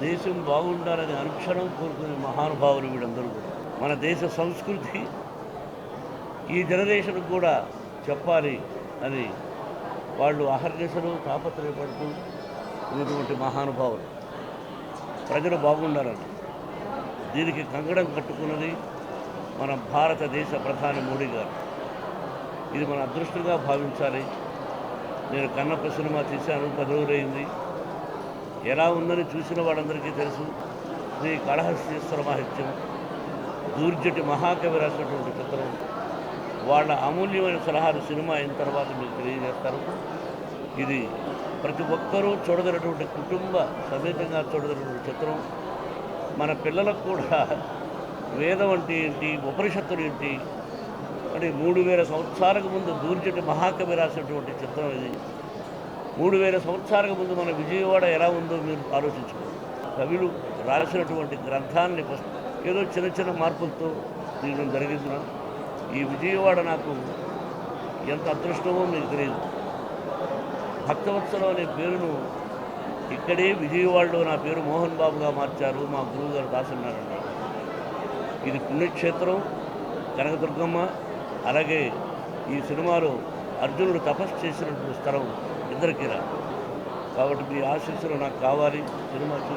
దేశం బాగుండాలని అనుక్షణం కోరుకునే మహానుభావులు వీళ్ళందరూ కూడా. మన దేశ సంస్కృతి ఈ జనరేషన్కి కూడా చెప్పాలి అని వాళ్ళు అహర్నిశలు తాపత్రయపడుతూ ఉన్నటువంటి మహానుభావులు. ప్రజలు బాగుండాలని. దీనికి కంగడం కట్టుకున్నది మన భారతదేశ ప్రధాని మోడీ గారు. ఇది మన అదృష్టంగా భావించాలి. నేను కన్నప్ప సినిమా తీశాను పది రోజులైంది ఎలా ఉందని చూసిన వాళ్ళందరికీ తెలుసు. శ్రీ కళహస్తీశ్వర మహత్యం దూర్జటి మహాకవి రాసినటువంటి చిత్రం వాళ్ళ అమూల్యమైన సలహాలు సినిమా అయిన తర్వాత మీకు తెలియజేస్తారు ఇది ప్రతి ఒక్కరూ చూడగలటువంటి కుటుంబ సమేతంగా చూడగలటువంటి చిత్రం. మన పిల్లలకు కూడా వేదం అంటే ఏంటి ఉపనిషత్తులు ఏంటి అంటే మూడు వేల సంవత్సరాలకు ముందు దూర్జటి మహాకవి రాసినటువంటి చిత్రం ఇది. మూడు వేల సంవత్సరాలకు ముందు మన విజయవాడ ఎలా ఉందో మీరు ఆలోచించుకోండి. కవులు రాసినటువంటి గ్రంథాన్ని పుస్త- ఏదో చిన్న చిన్న మార్పులతో నేను జరిగిందిన ఈ విజయవాడ నాకు ఎంత అదృష్టమో మీకు తెలియదు. భక్తవత్సలం అనే పేరును ఇక్కడే విజయవాడలో నా పేరు మోహన్ బాబుగా మార్చారు మా గురువు గారు దాసున్నారండి ఇది పుణ్యక్షేత్రం కనకదుర్గమ్మ అలాగే ఈ సినిమాలో అర్జునుడు తపస్సు చేసినటువంటి స్థలం ఇద్దరికిరా కాబట్టి మీ ఆశీస్సులు నాకు కావాలి. సినిమా చూసి